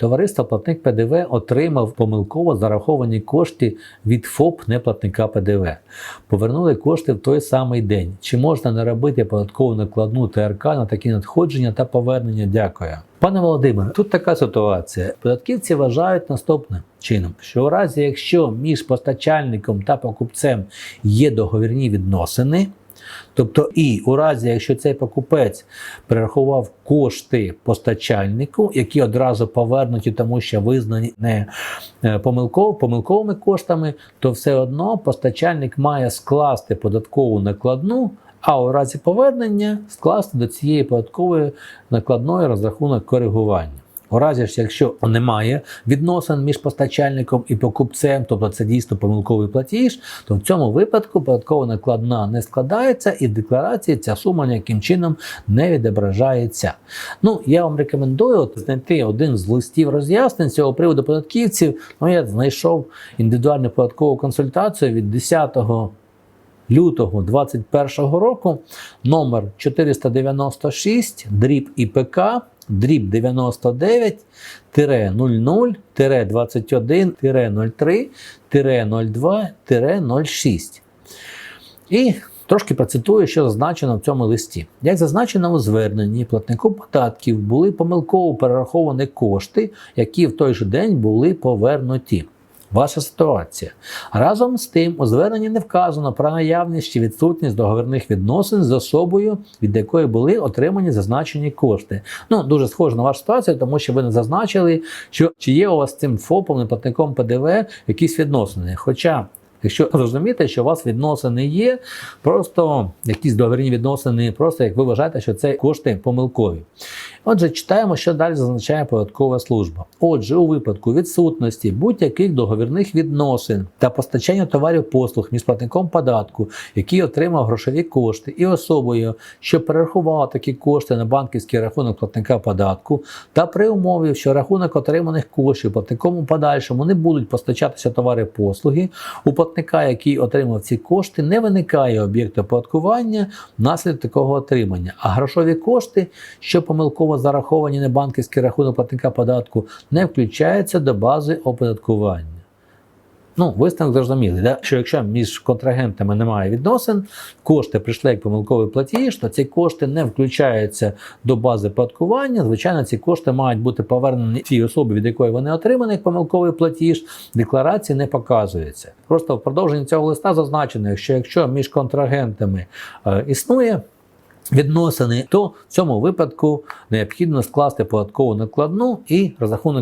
Товариство платник ПДВ отримав помилково зараховані кошти від ФОП неплатника ПДВ. Повернули кошти в той самий день. Чи можна не робити податкову накладну ТРК на такі надходження та повернення? Дякую. Пане Володимире, тут така ситуація. Податківці вважають наступним чином, що у разі, якщо між постачальником та покупцем є договірні відносини, Тобто, і у разі, якщо цей покупець перерахував кошти постачальнику, які одразу повернуті, тому що визнані не помилково, помилковими коштами, то все одно постачальник має скласти податкову накладну. А у разі повернення скласти до цієї податкової накладної розрахунок коригування. У разі ж, якщо немає відносин між постачальником і покупцем, тобто це дійсно помилковий платіж, то в цьому випадку податкова накладна не складається і в декларації ця сума ніяким чином не відображається. Ну, я вам рекомендую знайти один з листів роз'яснень цього приводу податківців. Ну, я знайшов індивідуальну податкову консультацію від 10 лютого 2021 року, номер 496, дріб ІПК, дріб 99 00 21 03 02 06. І трошки процитую, що зазначено в цьому листі. Як зазначено у зверненні, платнику податків були помилково перераховані кошти, які в той же день були повернуті. Ваша ситуація. Разом з тим, у зверненні не вказано про наявність чи відсутність договірних відносин з особою, від якої були отримані зазначені кошти. Ну, дуже схоже на вашу ситуацію, тому що ви не зазначили, що чи є у вас цим ФОПом, неплатником ПДВ якісь відносини. Хоча. Якщо зрозуміти, що у вас відносини є, просто якісь договірні відносини, просто як ви вважаєте, що це кошти помилкові. Отже, читаємо, що далі зазначає податкова служба. Отже, у випадку відсутності будь-яких договірних відносин та постачання товарів послуг між платником податку, який отримав грошові кошти, і особою, що перерахувала такі кошти на банківський рахунок платника податку, та при умові, що рахунок отриманих коштів платником у подальшому не будуть постачатися товари послуги, у платника, який отримав ці кошти, не виникає об'єкту оподаткування внаслідок такого отримання, а грошові кошти, що помилково зараховані на банківський рахунок платника податку, не включаються до бази оподаткування. Ну, висновок зрозумілий, да? що якщо між контрагентами немає відносин, кошти прийшли як помилковий платіж, то ці кошти не включаються до бази оподаткування. Звичайно, ці кошти мають бути повернені тій особі, від якої вони отримані як помилковий платіж. Декларації не показується. Просто в продовженні цього листа зазначено, що якщо між контрагентами е, існує відносини, то в цьому випадку необхідно скласти податкову накладну і розрахунок